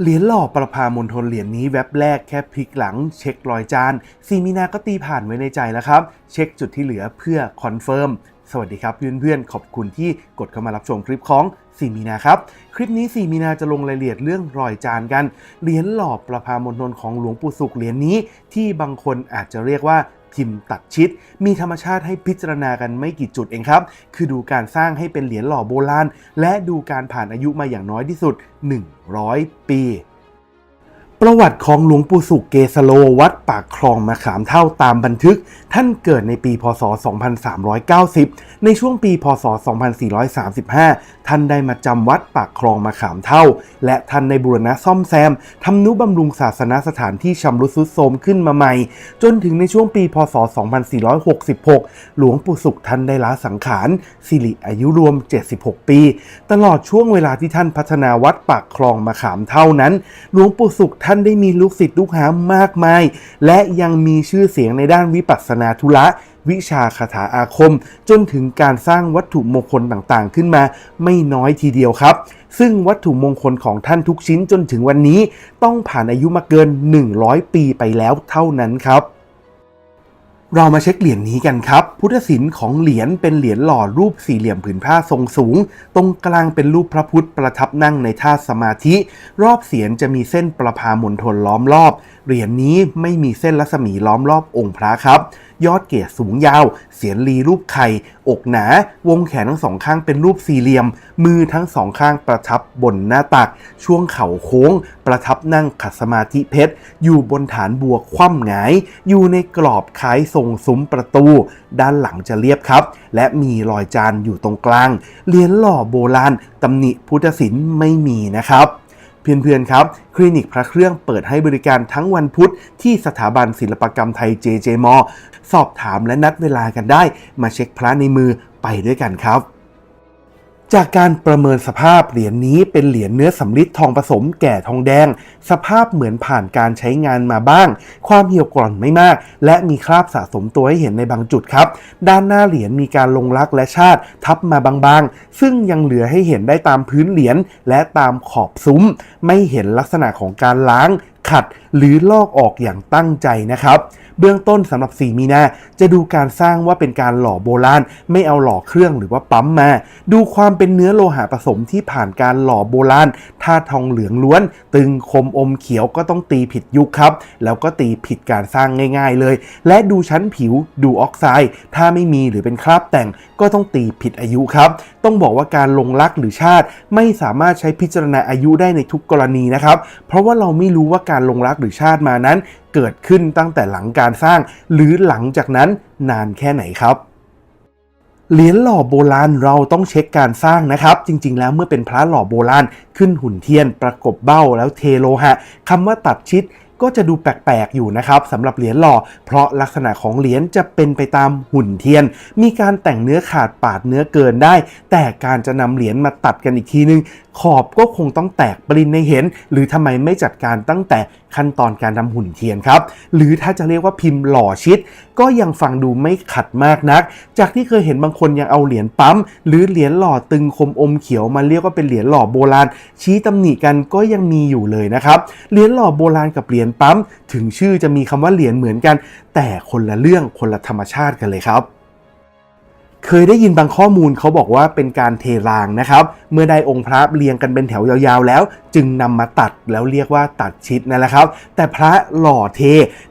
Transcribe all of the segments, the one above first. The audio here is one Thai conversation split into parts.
เหรียญหล่อประพามณฑลเหรียญนี้แว็บแรกแค่พลิกหลังเช็ครอยจานซีมีนาก็ตีผ่านไว้ในใจแล้วครับ เช็คจุดที่เหลือเพื่อคอนเฟิร์มสวัสดีครับเพื่อนๆขอบคุณที่กดเข้ามารับชมคลิปของสีมีนาครับ คลิปนี้สีมีนาจะลงรายละเอียดเรื่องรอยจานกัน เหรียญหล่อประพามณฑลของหลวงปู่สุขเหรียญนี้ ที่บางคนอาจจะเรียกว่า พิมพ์ตัดชิด มีธรรมชาติให้พิจารณากันไม่กี่จุดเองครับ คือดูการสร้างให้เป็นเหรียญหล่อโบราณ และดูการผ่านอายุมาอย่างน้อยที่สุด 100 ปี ประวัติของหลวงปู่สุขเกสโลวัดปากคลองมะขามเท่าตามบันทึก ท่านเกิดในปีพศ 2390 ในช่วงปีพศ 2435 ท่านได้มาจำวัดปากคลองมะขามเท่า และท่านในบุรณะซ่อมแซมทำนุบำรุงศาสนสถานที่ชำรุดทรุดโทรมขึ้นมาใหม่ จนถึงในช่วงปีพศ 2466 หลวงปู่สุขท่านได้ละสังขารสิริอายุรวม 76 ปี ตลอดช่วงเวลาที่ท่านพัฒนาวัดปากคลองมะขามเท่านั้น หลวงปู่สุขท่านานได้มีลูกศิษย์ลูกหามากมาย และยังมีชื่อเสียงในด้านวิปัสสนาธุระวิชาคาถาอาคม จนถึงการสร้างวัตถุมงคลต่างๆ ขึ้นมาไม่น้อยทีเดียวครับ ซึ่งวัตถุมงคลของท่านทุกชิ้นจนถึงวันนี้ ต้องผ่านอายุมาเกิน 100 ปีไปแล้วเท่านั้นครับ เรามาเช็คเหรียญนี้กันครับ พุทธศิลป์ของเหรียญเป็นเหรียญหล่อรูปสี่เหลี่ยมผืนผ้าทรงสูง ตรงกลางเป็นรูปพระพุทธประทับนั่งในท่าสมาธิ รอบเสียนจะมีเส้นประพามณฑลล้อมรอบ เหรียญนี้ไม่มีเส้นรัศมีล้อมรอบองค์พระครับ ยอดเกศสูงยาว เสียนรีรูปไข่ อกหนา วงแขนทั้งสองข้างเป็นรูปสี่เหลี่ยม มือทั้งสองข้างประทับบนหน้าตัก ช่วงเข่าโค้ง ประทับนั่งขัดสมาธิเพชร อยู่บนฐานบัวคว่ำหงาย อยู่ในกรอบคล้ายทรงซุ้มประตู ด้านหลังจะเรียบครับ และมีรอยจานอยู่ตรงกลางเหรียญหล่อโบราณตำหนิพุทธศิลป์ไม่มีนะครับเพื่อนๆ ครับ คลินิกพระเครื่องเปิดให้บริการทั้งวันพุธที่สถาบันศิลปกรรมไทย JJ m สอบถามและนัดเวลากันได้ มาเช็คพระในมือไปด้วยกันครับ จากการประเมินสภาพเหรียญนี้เป็นเหรียญเนื้อสำริดทองผสมแก่ทองแดง สภาพเหมือนผ่านการใช้งานมาบ้าง ความเหี่ยวกร่อนไม่มาก และมีคราบสะสมตัวให้เห็นในบางจุดครับ ด้านหน้าเหรียญมีการลงรักและชาติทับมาบางๆ ซึ่งยังเหลือให้เห็นได้ตามพื้นเหรียญและตามขอบซุ้ม ไม่เห็นลักษณะของการล้าง ขัด หรือลอกออกอย่างตั้งใจนะครับ เบื้องต้นสำหรับ 4 มีนาจะดูการสร้างว่าเป็นการหล่อโบราณ ไม่เอาหล่อเครื่องหรือว่าปั๊มมา ดูความเป็นเนื้อโลหะผสมที่ผ่านการหล่อโบราณถ้าทองเหลืองล้วน ตึงคมอมเขียวก็ต้องตีผิดยุคครับ แล้วก็ตีผิดการสร้างง่าย ๆ เลย และดูชั้นผิวดูออกไซด์ถ้าไม่มีหรือเป็นคราบแต่งก็ต้องตีผิดอายุครับ ต้องบอกว่าการลงรักหรือชาติ ไม่สามารถใช้พิจารณาอายุได้ในทุกกรณีนะครับ เพราะว่าเราไม่รู้ว่าการลงรักหรือชาติมานั้น เกิดขึ้นตั้งแต่หลังการสร้าง หรือหลังจากนั้นนานแค่ไหนครับเหรียญหล่อโบราณเราต้องเช็คการสร้างนะครับ จริง ๆ แล้วเมื่อเป็นพระหล่อโบราณขึ้นหุ่นเทียนประกบเบ้าแล้วเทโลหะคำว่าตัดชิด ก็จะดูแปลกๆอยู่นะครับสำหรับเหรียญหล่อ เพราะลักษณะของเหรียญจะเป็นไปตามหุ่นเทียน มีการแต่งเนื้อขาดปาดเนื้อเกินได้ แต่การจะนำเหรียญมาตัดกันอีกทีนึง ขอบก็คงต้องแตกปรินในเห็น หรือทำไมไม่จัดการตั้งแต่ขั้นตอนการทำหุ่นเทียนครับ หรือถ้าจะเรียกว่าพิมพ์หล่อชิด ก็ยังฟังดูไม่ขัดมากนัก จากที่เคยเห็นบางคนยังเอาเหรียญปั๊ม หรือเหรียญหล่อตึงคมอมเขียวมาเรียกว่าเป็นเหรียญหล่อโบราณ ชี้ตำหนิกันก็ยังมีอยู่เลยนะครับ เหรียญหล่อโบราณกับเหรียญปั๊ม ถึงชื่อจะมีคำว่าเหรียญเหมือนกัน แต่คนละเรื่องคนละธรรมชาติกันเลยครับเคยได้ยินบางข้อมูลเขาบอกว่าเป็นการเทรางนะครับ เมื่อได้องค์พระเรียงกันเป็นแถวยาวๆแล้ว จึงนำมาตัดแล้วเรียกว่าตัดชิดนั่นแหละครับ แต่พระหล่อเท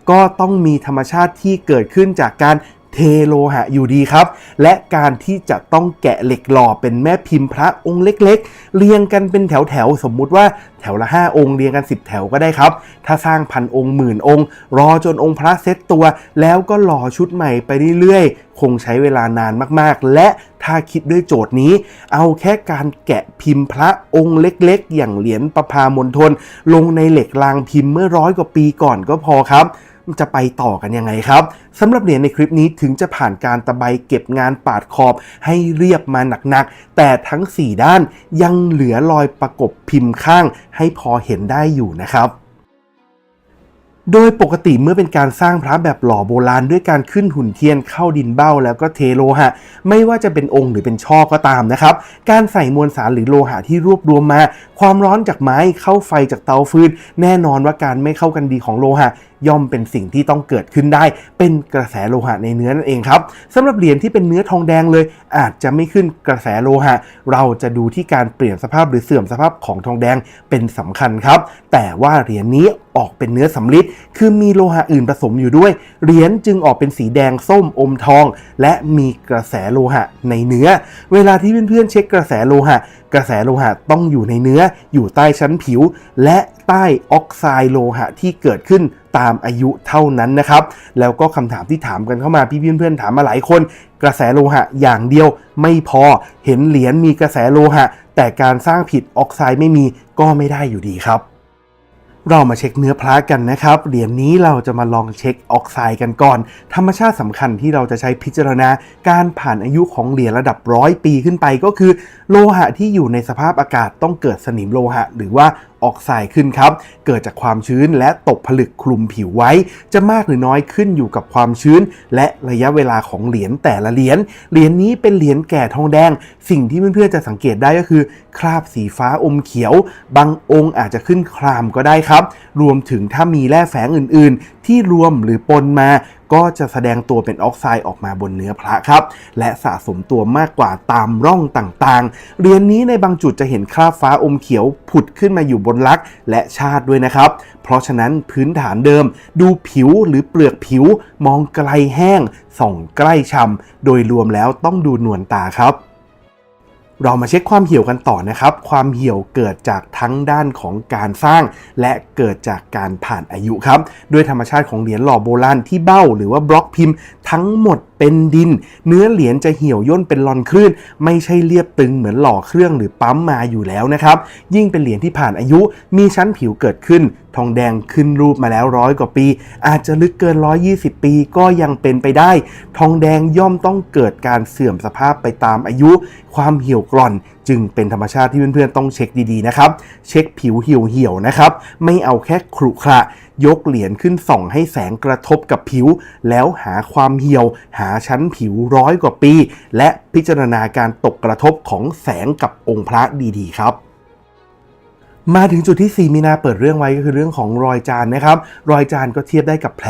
ก็ต้องมีธรรมชาติที่เกิดขึ้นจากการ เทโลหะอยู่ดีครับ และการที่จะต้องแกะเหล็กหล่อเป็นแม่พิมพ์พระองค์เล็ก ๆ เรียงกันเป็นแถวๆสมมุติว่าแถวละ 5 องค์เรียงกัน 10 แถวก็ได้ครับ ถ้าสร้างพันองค์หมื่นองค์ รอจนองค์พระเซตตัว แล้วก็หล่อชุดใหม่ไปเรื่อยๆ คงใช้เวลานานมากๆ และถ้าคิดด้วยโจทย์นี้ เอาแค่การแกะพิมพ์พระองค์เล็กๆ อย่างเหรียญประพามณฑลลงในเหล็กรางพิมพ์เมื่อร้อยกว่าปีก่อนก็พอครับ จะไปต่อกันยังไงครับสำหรับเหรียญในคลิปนี้ถึงจะผ่านการตะไบเก็บงานปาดขอบให้เรียบมาหนักๆ แต่ทั้ง 4 ด้านยังเหลือรอยประกบพิมพ์ข้างให้พอเห็นได้อยู่นะครับโดยปกติเมื่อเป็นการสร้างพระแบบหล่อโบราณด้วยการขึ้นหุ่นเทียนเข้าดินเบ้าแล้วก็เทโลหะ ไม่ว่าจะเป็นองค์หรือเป็นช่อก็ตามนะครับ การใส่มวลสารหรือโลหะที่รวบรวมมา ความร้อนจากไม้เข้าไฟจากเตาฟืนแน่นอนว่าการไม่เข้ากันดีของโลหะ ย่อมเป็นสิ่งที่ต้องเกิดขึ้นได้ เป็นกระแสโลหะในเนื้อนั่นเองครับสำหรับเหรียญที่เป็นเนื้อทองแดงเลย อาจจะไม่ขึ้นกระแสโลหะ เราจะดูที่การเปลี่ยนสภาพหรือเสื่อมสภาพของทองแดงเป็นสำคัญครับ แต่ว่าเหรียญนี้ออกเป็นเนื้อสำริดคือมีโลหะอื่นผสมอยู่ด้วย เหรียญจึงออกเป็นสีแดงส้มอมทอง และมีกระแสโลหะในเนื้อ เวลาที่เพื่อนๆเช็คกระแสโลหะ กระแสโลหะต้องอยู่ในเนื้ออยู่ใต้ชั้นผิว และ ใต้ออกไซด์โลหะที่เกิดขึ้นตามอายุเท่านั้นนะครับ แล้วก็คำถามที่ถามกันเข้ามาพี่เพื่อนๆถามมาหลายคน กระแสโลหะอย่างเดียวไม่พอเห็นเหรียญมีกระแสโลหะ แต่การสร้างผิดออกไซด์ไม่มีก็ไม่ได้อยู่ดีครับเรามาเช็คเนื้อพระกันนะครับ เหรียญนี้เราจะมาลองเช็คออกไซด์กันก่อน ธรรมชาติสำคัญที่เราจะใช้พิจารณา การผ่านอายุของเหรียญระดับร้อยปีขึ้นไปก็คือ โลหะที่อยู่ในสภาพอากาศต้องเกิดสนิมโลหะ หรือว่า ออกไซด์ขึ้นครับ เกิดจากความชื้นและตกผลึกคลุมผิวไว้ จะมากหรือน้อยขึ้นอยู่กับความชื้น และระยะเวลาของเหรียญแต่ละเหรียญ เหรียญนี้เป็นเหรียญแก่ทองแดง สิ่งที่เพื่อนๆจะสังเกตได้ก็คือ คราบสีฟ้าอมเขียว บางองค์อาจจะขึ้นครามก็ได้ครับ รวมถึงถ้ามีแร่แฝงอื่นๆ ที่รวมหรือปนมาก็จะแสดงตัวเป็นออกไซด์ออกมาบนเนื้อพระครับ และสะสมตัวมากกว่าตามร่องต่างๆ เรียญนี้ในบางจุดจะเห็นคราบฟ้าอมเขียวผุดขึ้นมาอยู่บนลักษ์และชาติด้วยนะครับ เพราะฉะนั้นพื้นฐานเดิม ดูผิวหรือเปลือกผิว มองไกลแห้งส่องใกล้ชำโดยรวมแล้วต้องดูนวลตาครับ เรามาเช็คความเหี่ยวกันต่อนะครับ ความเหี่ยวเกิดจากทั้งด้านของการสร้าง และเกิดจากการผ่านอายุครับ ด้วยธรรมชาติของเหรียญหล่อโบราณที่เบ้าหรือว่าบล็อกพิมพ์ทั้งหมด เป็นดิน เนื้อเหรียญจะเหี่ยวย่นเป็นลอนคลื่น ไม่ใช่เรียบตึงเหมือนหล่อเครื่องหรือปั๊มมาอยู่แล้วนะครับ ยิ่งเป็นเหรียญที่ผ่านอายุมีชั้นผิวเกิดขึ้น ทองแดงขึ้นรูปมาแล้วร้อยกว่าปี อาจจะลึกเกิน 120 ปีก็ยังเป็นไปได้ ทองแดงย่อมต้องเกิดการเสื่อมสภาพไปตามอายุ ความเหี่ยวกร่อน จึงเป็นธรรมชาติที่เพื่อนๆต้องเช็คดีๆนะครับ เช็คผิวเหี่ยวๆนะครับ ไม่เอาแค่ขรุขระยกเหรียญขึ้นส่องให้แสงกระทบกับผิว แล้วหาความเหี่ยว หาชั้นผิวร้อยกว่าปี และพิจารณาการตกกระทบของแสงกับองค์พระดีๆ ครับมาถึงจุดที่ 4 มีนาเปิดเรื่องไว้ก็คือเรื่องของรอยจานนะครับ รอยจานก็เทียบได้กับแผล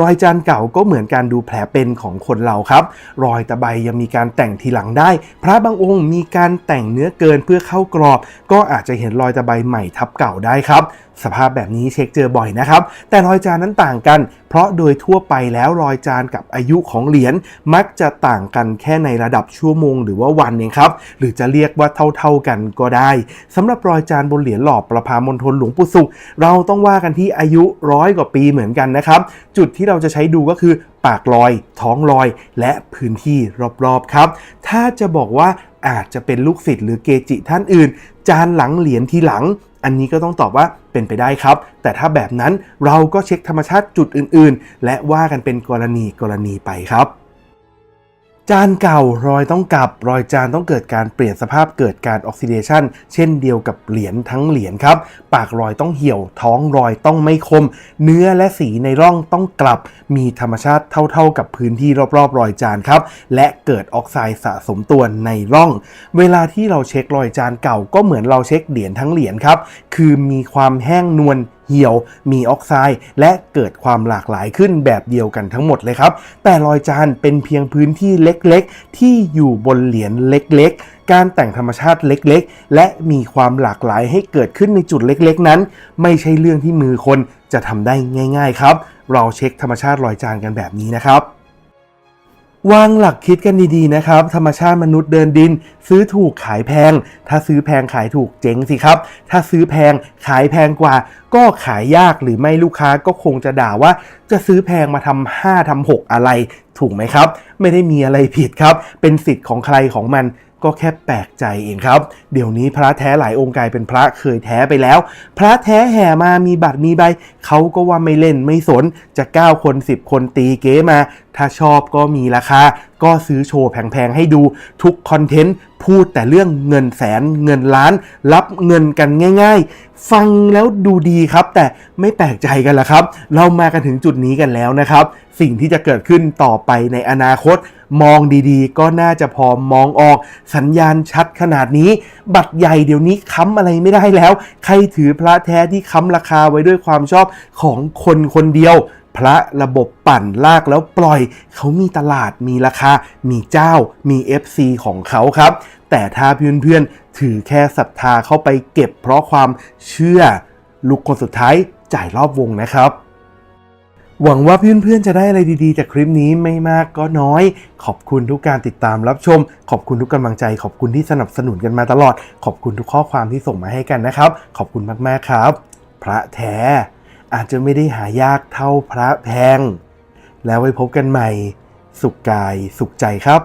รอยจานเก่าก็เหมือนการดูแผลเป็นของคนเราครับ รอยตะไบยังมีการแต่งทีหลังได้ พระบางองค์มีการแต่งเนื้อเกินเพื่อเข้ากรอบ ก็อาจจะเห็นรอยตะไบใหม่ทับเก่าได้ครับ สภาพแบบนี้เช็คเจอบ่อยนะครับ แต่รอยจานนั้นต่างกัน เพราะโดยทั่วไปแล้วรอยจานกับอายุของเหรียญมักจะต่างกันแค่ในระดับชั่วโมงหรือว่าวันเองครับ หรือจะเรียกว่าเท่าๆกันก็ได้สำหรับรอยจานบนเหรียญหล่อประพามณฑลหลวงปู่สุข เราต้องว่ากันที่อายุร้อยกว่าปีเหมือนกันนะครับ จุดที่เราจะใช้ดูก็คือปากรอย ท้องรอย และพื้นที่รอบๆครับ ถ้าจะบอกว่าอาจจะเป็นลูกศิษย์หรือเกจิท่านอื่น จานหลังเหรียญทีหลัง อันนี้ก็ต้องตอบว่าเป็นไปได้ครับ แต่ถ้าแบบนั้นเราก็เช็คธรรมชาติจุดอื่น ๆ และว่ากันเป็นกรณีกรณีไปครับ จานเก่ารอยต้องกลับ รอยจานต้องเกิดการเปลี่ยนสภาพเกิดการออกซิเดชันเช่นเดียวกับเหรียญทั้งเหรียญครับ ปากรอยต้องเหี่ยว ท้องรอยต้องไม่คม เนื้อและสีในร่องต้องกลับ มีธรรมชาติเท่าๆกับพื้นที่รอบๆ รอยจานครับ และเกิดออกไซด์สะสมตัวในร่อง เวลาที่เราเช็ครอยจานเก่าก็เหมือนเราเช็คเหรียญทั้งเหรียญครับ คือมีความแห้งนวล เหี่ยว มีออกไซด์ และเกิดความหลากหลายขึ้นแบบเดียวกันทั้งหมดเลยครับ แต่รอยจานเป็นเพียงพื้นที่เล็กๆ ที่อยู่บนเหรียญเล็กๆการแต่งธรรมชาติเล็กๆ และมีความหลากหลายให้เกิดขึ้นในจุดเล็กๆ นั้น ไม่ใช่เรื่องที่มือคนจะทำได้ง่าย ๆ ครับ เราเช็คธรรมชาติรอยจานกันแบบนี้นะครับ วางหลักคิดกันดีๆนะครับ ธรรมชาติมนุษย์เดินดิน ซื้อถูกขายแพง ถ้าซื้อแพงขายถูกเจ๊งสิครับ ถ้าซื้อแพงขายแพงกว่า ก็ขายยากหรือไม่ลูกค้าก็คงจะด่าว่า จะซื้อแพงมาทำห้าทำหกอะไรถูกไหมครับ ไม่ได้มีอะไรผิดครับ เป็นสิทธิ์ของใครของมันก็แค่แปลกใจเองครับ เดี๋ยวนี้พระแท้หลายองค์กายเป็นพระเคยแท้ไปแล้ว พระแท้แห่มามีบัตรมีใบ เขาก็ว่าไม่เล่นไม่สน จะ 9 คน 10 คนตีเก๋มาถ้าชอบก็มีราคา ก็ซื้อโชว์แพงๆให้ดูทุกคอนเทนต์ พูดแต่เรื่องเงินแสนเงินล้าน รับเงินกันง่าย ๆ ฟังแล้วดูดีครับ แต่ไม่แปลกใจกันละครับ เรามากันถึงจุดนี้กันแล้วนะครับ สิ่งที่จะเกิดขึ้นต่อไปในอนาคต มองดีๆ ก็น่าจะพอมองออก สัญญาณชัดขนาดนี้ บัตรใหญ่เดี๋ยวนี้ค้ำอะไรไม่ได้แล้ว ใครถือพระแท้ที่ค้ำราคาไว้ด้วยความชอบของคนคนเดียว พระระบบปั่นลากแล้วปล่อย เขามีตลาดมีราคา มีเจ้า มี FC ของเขาครับ แต่ถ้าเพื่อนๆ ถือแค่ศรัทธาเข้าไปเก็บเพราะความเชื่อ ลูกคนสุดท้ายจ่ายรอบวงนะครับหวังว่าเพื่อนๆ จะได้อะไรดีๆ จากคลิปนี้ไม่มากก็น้อย ขอบคุณทุกการติดตามรับชม ขอบคุณทุกกำลังใจ ขอบคุณที่สนับสนุนกันมาตลอด ขอบคุณทุกข้อความที่ส่งมาให้กันนะครับ ขอบคุณมากๆครับ พระแท้ อาจจะไม่ได้หายากเท่าพระแพง แล้วไว้พบกันใหม่ สุขกายสุขใจครับ